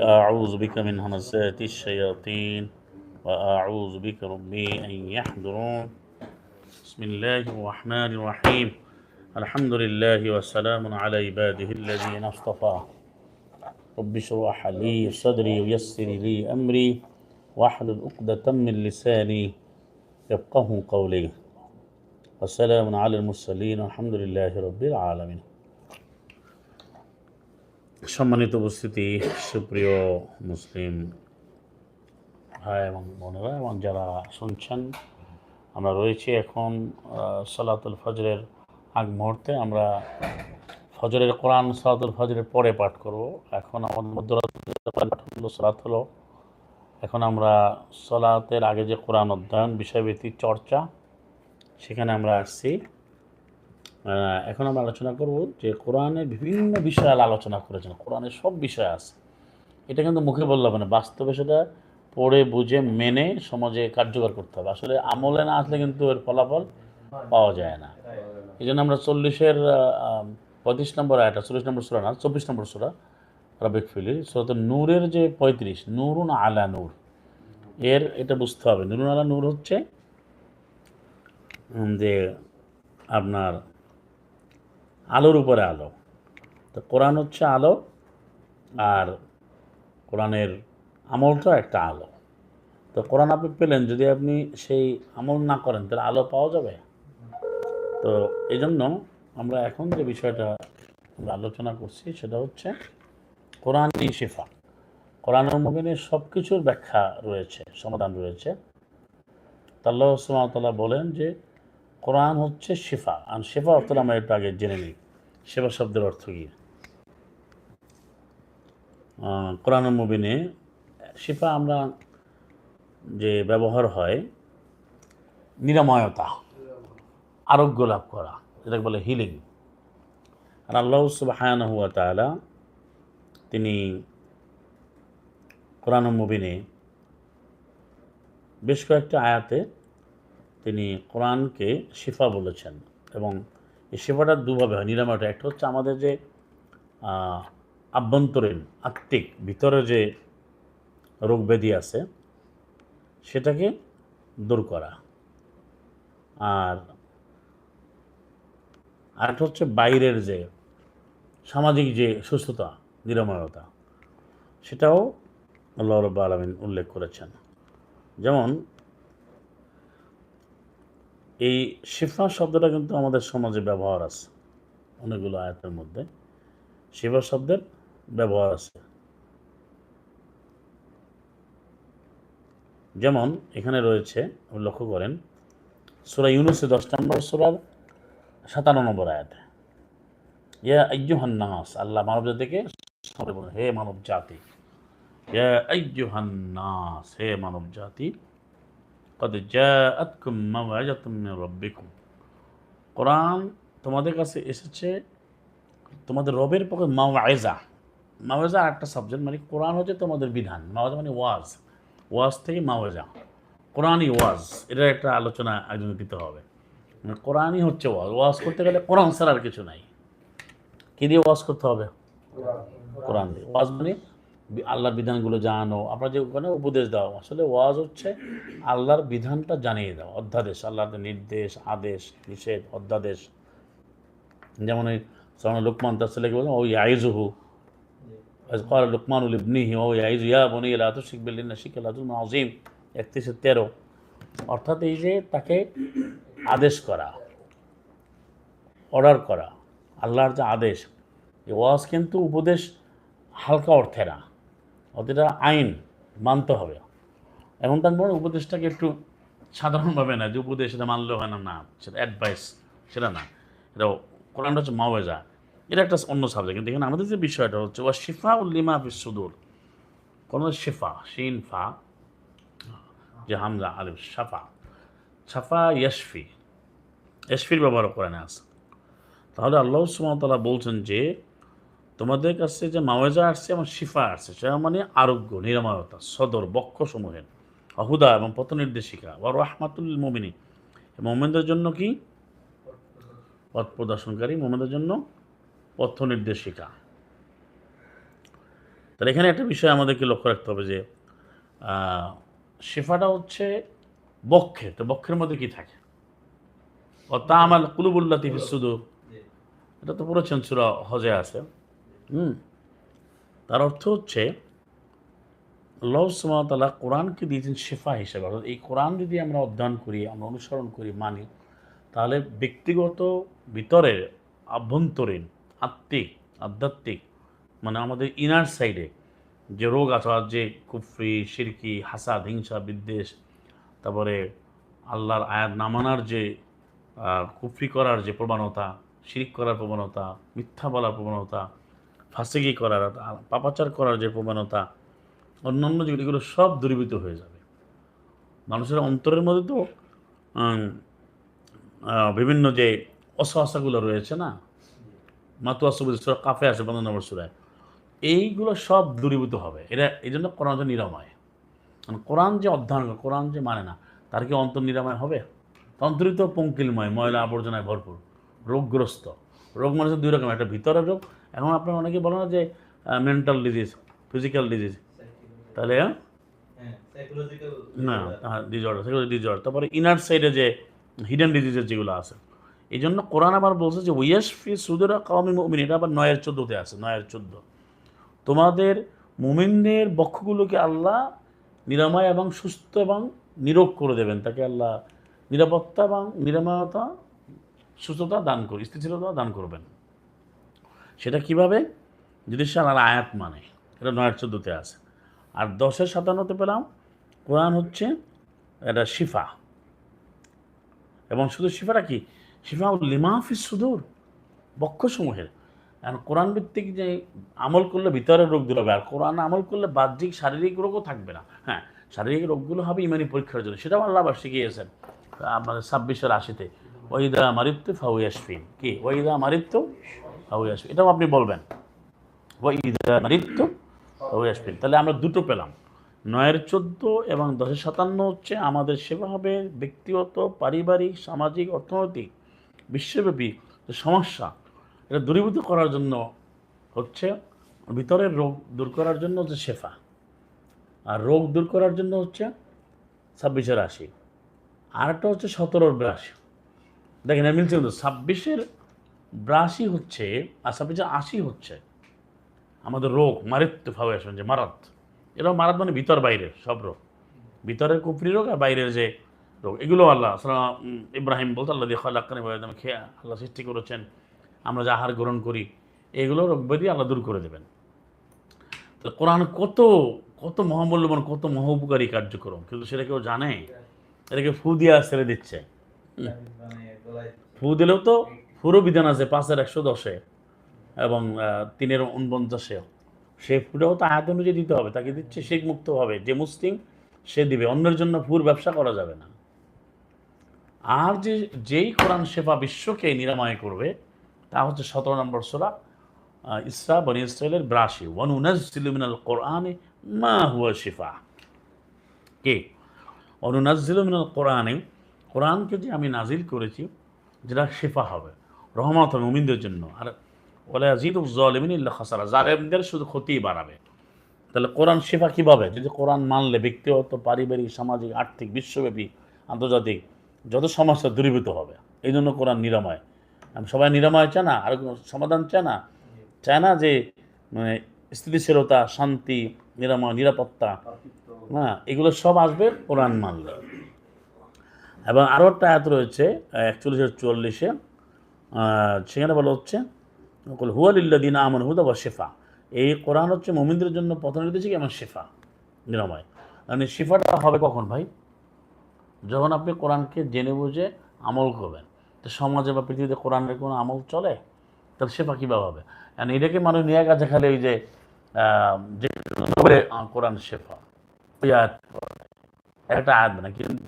أعوذ بك من همزات الشياطين وأعوذ بك ربي أن يحضرون. بسم الله الرحمن الرحيم. الحمد لله وسلام على عباده الذين اصطفى. رب اشرح لي صدري ويسر لي أمري واحلل عقدة من لساني يفقه قولي. والسلام على المرسلين والحمد لله رب العالمين. সম্মানিত উপস্থিতি, সুপ্রিয় মুসলিম ভাই এবং বোনেরা এবং যারা শুনছেন, আমরা রয়েছি এখন সালাতুল ফজরের আগ মুহূর্তে। আমরা ফজরের কোরআন, সালাতুল ফজরের পরে পাঠ করব। এখন আমাদের মধ্যরাতে পাঠ হলো সালাত হলো। এখন আমরা সলাতের আগে যে কোরআন অধ্যয়ন, বিষয়ভিত্তিক চর্চা, সেখানে আমরা আসছি। এখন আমরা আলোচনা করব যে কোরআনের বিভিন্ন বিষয় আলোচনা করেছেন। কোরআনের সব বিষয় আছে। এটা কিন্তু মুখে বললে না। বাস্তবে সেটা পড়ে, বুঝে, মেনে সমাজে কার্যকর করতে হবে। আসলে আমলে না আসলে কিন্তু এর ফলাফল পাওয়া যায় না। এই জন্য আমরা চল্লিশের পঁয়ত্রিশ নম্বর আয়টা চল্লিশ নম্বর সুরা না, চব্বিশ নম্বর সুরা রবিক ফিলি সুরত নূরের যে পঁয়ত্রিশ, নুরুন আলা নূর। এর এটা বুঝতে হবে। নুরুন আলা নূর হচ্ছে যে আপনার আলোর উপরে আলো। তো কোরআন হচ্ছে আলো আর কোরআনের আমলটা একটা আলো। তো কোরআন আপনি পেলেন, যদি আপনি সেই আমল না করেন, তাহলে আলো পাওয়া যাবে? তো এই জন্য আমরা এখন যে বিষয়টা আলোচনা করছি, সেটা হচ্ছে কোরআন শিফা। কোরআনের মুবিনের সব কিছুর ব্যাখ্যা রয়েছে, সমাধান রয়েছে। তাল্লাহ বলেন যে কোরআন হচ্ছে শিফা। আর শিফা অর্থ আমরা একটু আগে জেনে নিই। সেবা শব্দের অর্থ কি? কোরআন মুবিনে শিফা আমরা যে ব্যবহার হয়, নিরাময়তা, আরোগ্য লাভ করা, যেটাকে বলে হিলিং আর আল্লাহ সুবাহান হুয়া তালা তিনি কোরআন মুবিনে বেশ কয়েকটা আয়াতে তিনি কোরআনকে শিফা বলেছেন এবং এই শিফাটা দুভাবে হয়, নিরাময়টা। একটা হচ্ছে আমাদের যে আভ্যন্তরীণ, আত্মিক, ভিতরে যে রোগ ব্যাধি আছে, সেটাকে দূর করা। আর আরেকটা হচ্ছে বাইরের যে সামাজিক যে সুস্থতা, নিরাময়তা, সেটাও আল্লাহ রব্বা আলমিন উল্লেখ করেছেন। যেমন এই শিফা শব্দটা কিন্তু আমাদের সমাজে ব্যবহার আছে, অনেকগুলো আয়াতের মধ্যে। শিফা শব্দের ব্যবহার আছে। যেমন এখানে রয়েছে, লক্ষ্য করেন, সুরা ইউনুসে দশ নম্বর সুরার সাতান্ন নম্বর আয়াতে, ইয়া আইয়ুহান নাস, আল্লাহ মানব জাতিকে হে মানব জাতি, ইয়া আইয়ুহান নাস, হে মানব জাতি কদ জাআতকুম মাওয়াজাতুম মির রাব্বিকুম কোরআন তোমাদের কাছে এসেছে তোমাদের রবের পক্ষে মাওয়াজা মাওয়াজা একটা সাবজেক্ট মানে কোরআন হচ্ছে তোমাদের বিধান। মাওয়াজা মানে ওয়াজ। ওয়াজ থেকে মাওয়াজা কোরআনই ওয়াজ। এটা একটা আলোচনা একজন দিতে হবে। মানে কোরআনই হচ্ছে ওয়াজ। ওয়াজ করতে গেলে কোরআন ছাড়া আর কিছু নাই। কী দিয়ে ওয়াজ করতে হবে? কোরআন দিয়ে। ওয়াজ মানে আল্লাহর বিধানগুলো জানো আপনার যে ওখানে উপদেশ দাও। আসলে ওয়াজ হচ্ছে আল্লাহর বিধানটা জানিয়ে দাও অধ্যাদেশ আল্লাহর নির্দেশ আদেশ নিষেধ অধ্যাদেশ। যেমন ওই সরণ লুকমান তার ছেলেকে বললাম ওই আইজ হু লুকমান উল ইবনিহি ওই আইজ ইয়া বনি এলা শিখবে না শিখ এলাতুল নজিম একত্রিশে তেরো। অর্থাৎ এই যে তাকে আদেশ করা অর্ডার করা আল্লাহর যে আদেশ এই ওয়াজ কিন্তু উপদেশ হালকা অর্থে না। অতটা আইন মানতে হবে। এখন তার মানে উপদেশটাকে একটু সাধারণভাবে না যে উপদেশ এটা মানলে হয় না না, সেটা অ্যাডভাইস সেটা না। এটা কোরআনটা হচ্ছে মাওয়েজা। এটা একটা অন্য সাবজেক্ট কিন্তু এখানে আমাদের যে বিষয়টা হচ্ছে, ওয়া শিফা উল্লিমা বিশ্বদুর কোনো শিফা শিন ফা যে হামজা, আলিফ সাফা সাফা ইয়াশফি, ইয়াশফির ব্যবহার কোরআনে আছে। তাহলে আল্লাহ সুমতলা বলছেন যে তোমাদের কাছে যে মাওয়েজা আসছে এবং শিফা আসছে, সেটা মানে আরোগ্য, নিরাময়তা, সদর বক্ষ সমূহের অহুদা এবং পথ নির্দেশিকা ও রহমাতুল মোমিনী মোমেনদের জন্য কি? পথ প্রদর্শনকারী মোমেনদের জন্য পথ নির্দেশিকা তাহলে এখানে একটা বিষয় আমাদেরকে লক্ষ্য রাখতে হবে যে শেফাটা হচ্ছে বক্ষে। তো বক্ষের মধ্যে কি থাকে? ও তা আমার কুলুবুল্লাহ শুধু এটা তো পড়েছেন সুরা হজে আছে। হুম। তার অর্থ হচ্ছে, আল্লাহ সুমতাল্লাহ কোরআনকে দিয়েছেন শেফা হিসেবে। অর্থাৎ এই কোরআন যদি আমরা অধ্যয়ন করি, আমরা অনুসরণ করি, মানি, তাহলে ব্যক্তিগত ভিতরের আভ্যন্তরীণ, আত্মিক, আধ্যাত্মিক মানে আমাদের ইনার সাইডে যে রোগ আছে যে কুফরি, সিরকি, হাসাদ, হিংসা, বিদ্বেষ, তারপরে আল্লাহর আয়াত নামানার যে কুফরি করার যে প্রবণতা, শিরিক করার প্রবণতা, মিথ্যা বলার প্রবণতা ফাঁসিগি করার পাপাচার করার যে প্রবণতা অন্যান্য যেগুলো এগুলো সব দূরীভূত হয়ে যাবে। মানুষের অন্তরের মধ্যে তো বিভিন্ন যে অসহসাগুলো রয়েছে না মাতু আসবুদ সুরা কাফে আছে পনেরো নম্বর সুরায়। এইগুলো সব দূরীভূত হবে। এটা এই জন্য কোরআন হচ্ছে নিরাময়। কারণ কোরআন যে অধ্যয়ন করে, কোরআন যে মানে না তার কি অন্তর নিরাময় হবে? অন্তরিত পঙ্কিলময় ময়লা আবর্জনায় ভরপুর রোগগ্রস্ত। রোগ মানুষের দুই রকম একটা ভিতরের রোগ এখন আপনার অনেকে বলে না যে মেন্টাল ডিজিজ ফিজিক্যাল ডিজিজ তাহলে হ্যাঁ? না ডিজর্ডার সেগুলো ডিজর্ডার তারপরে ইনার সাইডে যে হিডেন ডিজিজের যেগুলো আছে। এই জন্য কোরআন আবার বলছে যে ওয়াস ফি সুদরা কাউমি মুমিন এটা আবার নয়ের চোদ্দোতে আছে নয়ের চোদ্দ। তোমাদের মুমিনদের বক্ষগুলোকে আল্লাহ নিরাময় এবং সুস্থ এবং নিরোগ করে দেবেন। তাকে আল্লাহ নিরাপত্তা এবং নিরাময়তা সুস্থতা দান করি স্থিতিশীলতা দান করবেন। সেটা কীভাবে? যদি সে আয়াত মানে এটা নয় চোদ্দোতে আছে। আর দশের সাতান্নতে পেলাম, কোরআন হচ্ছে এটা শিফা। এবং শুধু শিফাটা কি? শিফা লিমাফি সুদূর, বক্ষসমূহের। কারণ কোরআন ভিত্তিক যে আমল করলে ভিতরের রোগ দূর হবে, আর কোরআন আমল করলে বাহ্যিক শারীরিক রোগও থাকবে না। হ্যাঁ শারীরিক রোগগুলো হবে ইমানি পরীক্ষার জন্য। সেটাও আল্লাহ আবার শিখিয়েছেন। আমাদের ছাব্বিশের আশিতে ওইদা মারিত্য ফাউয়াসফিন কি? ওইদা মারিত্য ফাউয়াসফিন এটাও আপনি বলবেন। মারিত্য ফাউয়াসফিন তাহলে আমরা দুটো পেলাম। নয়ের চোদ্দ এবং দশের সাতান্ন হচ্ছে আমাদের সেবা হবে ব্যক্তিগত, পারিবারিক, সামাজিক, অর্থনৈতিক, বিশ্বব্যাপী যে সমস্যা, এটা দূরীভূত করার জন্য হচ্ছে ভিতরের রোগ দূর করার জন্য হচ্ছে শেফা। আর রোগ দূর করার জন্য হচ্ছে ছাব্বিশের আশি। আরেকটা হচ্ছে সতেরোর ব্রাশি। দেখেন, মিলছে কিন্তু। ছাব্বিশের ব্রাশি হচ্ছে ছাব্বিশের আশি হচ্ছে, আমাদের রোগ, মারিত্ব ফাউয়েশন যে মারাত। এটাও মারাত মানে ভিতর বাইরের সব রোগ। ভিতরের কুফরি রোগ আর বাইরের যে রোগ। এগুলো আল্লাহ ইব্রাহিম বলতে আল্লাহ দিয়ে খালাক্কানি খেয়ে আল্লাহ সৃষ্টি করেছেন, আমরা যে আহার গ্রহণ করি, এগুলো রোগ ব্যাধি আল্লাহ দূর করে দেবেন। তো কোরআন কত কত মহামূল্যবান, কত মহোপকারী কার্যক্রম। কিন্তু সেটা কেউ জানে? এটাকে ফু দিয়ে ছেড়ে দিচ্ছে। ফু দিলেও তো ফুরো বিধান আছে পাঁচের একশো দশে এবং তিনের উনপঞ্চাশে সে ফুটাও তো আয়াত অনুযায়ী দিতে হবে, তাকে দিচ্ছে শেখ মুক্ত হবে যে মুসলিম, সে দিবে, অন্যের জন্য ফুর ব্যবসা করা যাবে না। আর যে, যেই কোরআন সেবা বিশ্বকে নিরাময় করবে, তা হচ্ছে সতেরো নম্বর সোরা ইসরা, বনি ইসরায়েলের ব্রাশি। ওয়ান উনাজিলুমিনাল কোরআনে মা হুয়া শিফা। কে? অনুনাজিলুমিনাল কোরআনে। কোরআনকে যে আমি নাজিল করেছি, যেটা শেফা হবে। রহমত হবে মুমিনদের জন্য। আর ওলা আজিদ উজ্জলিমিন ইল্লা খাসারা। জালেমদের শুধু ক্ষতিই বাড়াবে। তাহলে কোরআন শেফা কীভাবে? যদি কোরআন মানলে ব্যক্তিগত, পারিবারিক, সামাজিক, আর্থিক, বিশ্বব্যাপী, আন্তর্জাতিক যত সমস্যা দূরীভূত হবে, এই জন্য কোরআন নিরাময়। সবাই নিরাময় চায় না, আর সমাধান চায় না। চায় না যে মানে স্থিতিশীলতা, শান্তি, নিরাময়, নিরাপত্তা, না, এগুলো সব আসবে কোরআন মানলে। এবং আরও একটা আয়াত রয়েছে একচল্লিশের চুয়াল্লিশে। সেখানে বলা হচ্ছে হুয়ালিল্লাদিন আমন হুদা বা শেফা। এই কোরআন হচ্ছে মোমিনদের জন্য পথ নির্দেশিক এবং শেফা, নিরাময়। মানে শেফাটা হবে কখন ভাই? যখন আপনি কোরআনকে জেনে বুঝে আমল করবেন। তো সমাজে বা পৃথিবীতে কোরআনের কোনো আমল চলে? তাহলে শেফা কীভাবে হবে? আর এটাকে মানুষ নিয়ে গেছে খালি ওই যে কোরআন শেফা। একটা আয়াত না কিন্তু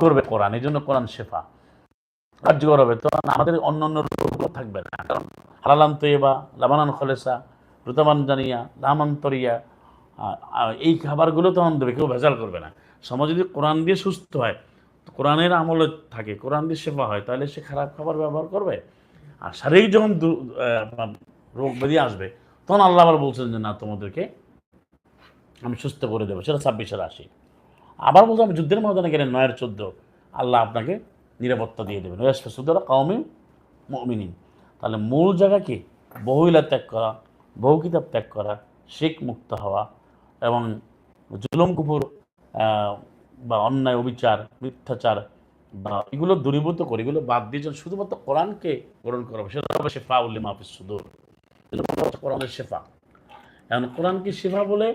করবে কোরআন, এই জন্য কোরআন শেফা। কার্যকর হবে তখন আমাদের অন্য অন্য রোগগুলো থাকবে না, কারণ হালালাম তৈবা লাবানান খলেসা রুতামানজানিয়া লামান্তরিয়া আ- আ- এই খাবারগুলো তখন দেবে, কেউ ভেজাল করবে না। সমাজ যদি কোরআন দিয়ে সুস্থ হয় কোরআনের আমলে থাকে, কোরআন দিয়ে সেবা হয়, তাহলে সে খারাপ খাবার ব্যবহার করবে। আর শারীরিক যখন রোগ ব্যাধি আসবে, তখন আল্লাহ আবার বলছেন যে, না, তোমাদেরকে আমি সুস্থ করে দেবো, সেটা ছাব্বিশের আশি আবার বলতে আমি যুদ্ধের ময়দানে গেলেন নয়ের চোদ্দ, আল্লাহ আপনাকে নিরাপত্তা দিয়ে দেবেন। সুদরা কওমি মমিনিন। তাহলে মূল জায়গা কি? বহুইলা ত্যাগ করা, বহু কিতাব ত্যাগ করা, শেখ মুক্ত হওয়া এবং জুলুম কুপুর বা অন্যায়, অবিচার, মিথ্যাচার, বা এগুলো দূরীভূত করে, এগুলো বাদ দিয়েছেন শুধুমাত্র কোরআনকে গ্রহণ করা হবে, সেটা হবে শেফা উল্লি মাহফিস সুদূর। কোরআনের শেফা। এখন কোরআন কি শেফা বলে?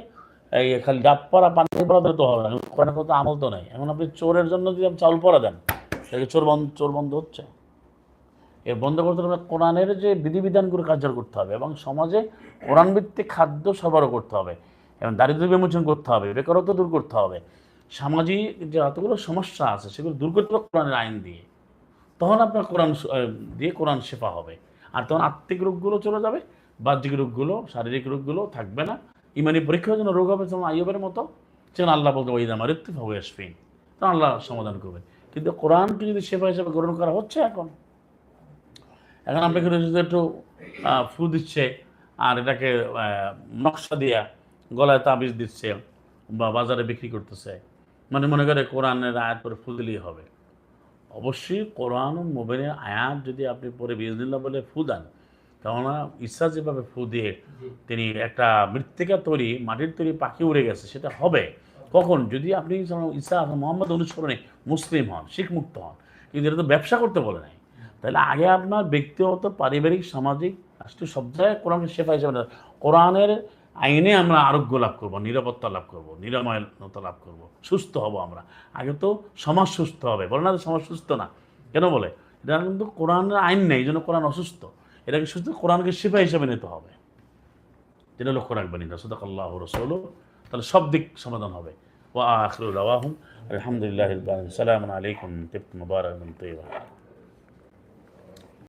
এই খালি ডাব পরা পানি পরা দিলে তো হবে না কোরআনের কথা আমল তো নেই। এখন আপনি চোরের জন্য যদি আপনি চাউল পরা দেন, তাহলে চোর বন্ধ চোর বন্ধ হচ্ছে। এর বন্ধ করতে হলে কোরআনের যে বিধিবিধানগুলো কার্যকর করতে হবে, এবং সমাজে কোরআন ভিত্তিক খাদ্য সরবরাহ করতে হবে, এবং দারিদ্র্য বিমোচন করতে হবে, বেকারত্ব দূর করতে হবে। সামাজিক যে এতগুলো সমস্যা আছে, সেগুলো দূর করতে হবে কোরআনের আইন দিয়ে। তখন আপনার কোরআন দিয়ে কোরআন শেফা হবে। আর তখন আত্মিক রোগগুলো চলে যাবে, বাহ্যিক রোগগুলো, শারীরিক রোগগুলো থাকবে না। ইমানি পরীক্ষার জন্য রোগ হবে যেমন আইয়বের মতো? সেখানে আল্লাহ বলতে ওই দাম আরিত্তি হবে আসফিন তখন আল্লাহ সমাধান করবেন। কিন্তু কোরআনকে যদি সেবা হিসেবে গ্রহণ করা হচ্ছে এখন এখন আপনাকে একটু ফু দিচ্ছে, আর এটাকে নকশা দিয়া গলায় তাবিজ দিচ্ছে বা বাজারে বিক্রি করতেছে মানে মনে করে কোরআনের আয়াত করে ফু দিলেই হবে। অবশ্যই কোরআন মোবাইলের আয়াত যদি আপনি পরে বিজনিল্লা বলে ফু দেন কেননা ঈশা যেভাবে ফু দিয়ে তিনি একটা মৃত্তিকা তৈরি মাটির তৈরি পাখি উড়ে গেছে সেটা হবে। কখন? যদি আপনি ঈসা মোহাম্মদ অনুসরণে মুসলিম হন শিখ মুক্ত হন কিন্তু এটা তো ব্যবসা করতে বলে নাই। তাহলে আগে আপনার ব্যক্তিগত পারিবারিক সামাজিক রাষ্ট্রীয় সব জায়গায় কোরআনকে শেফা হিসেবে কোরআনের আইনে আমরা আরোগ্য লাভ করব নিরাপত্তা লাভ করব নিরাময়তা লাভ করব সুস্থ হব আমরা। আগে তো সমাজ সুস্থ হবে। বলে না সমাজ সুস্থ না? কেন বলে? এটা কিন্তু কোরআনের আইন নেই এই জন্য কোরআন অসুস্থ। এটাকে শুধু কোরআনকে শেফা হিসেবে নিতে হবে। যেটা লক্ষ্য রাখবেন এটা সুদাক আল্লাহ রসৌল। তাহলে সব দিক সমাধান হবে। ওয়া আখরুল আওয়াহম আলহামদুলিল্লাহ সালাম আলাইকুম। তিপ্ত মুবারক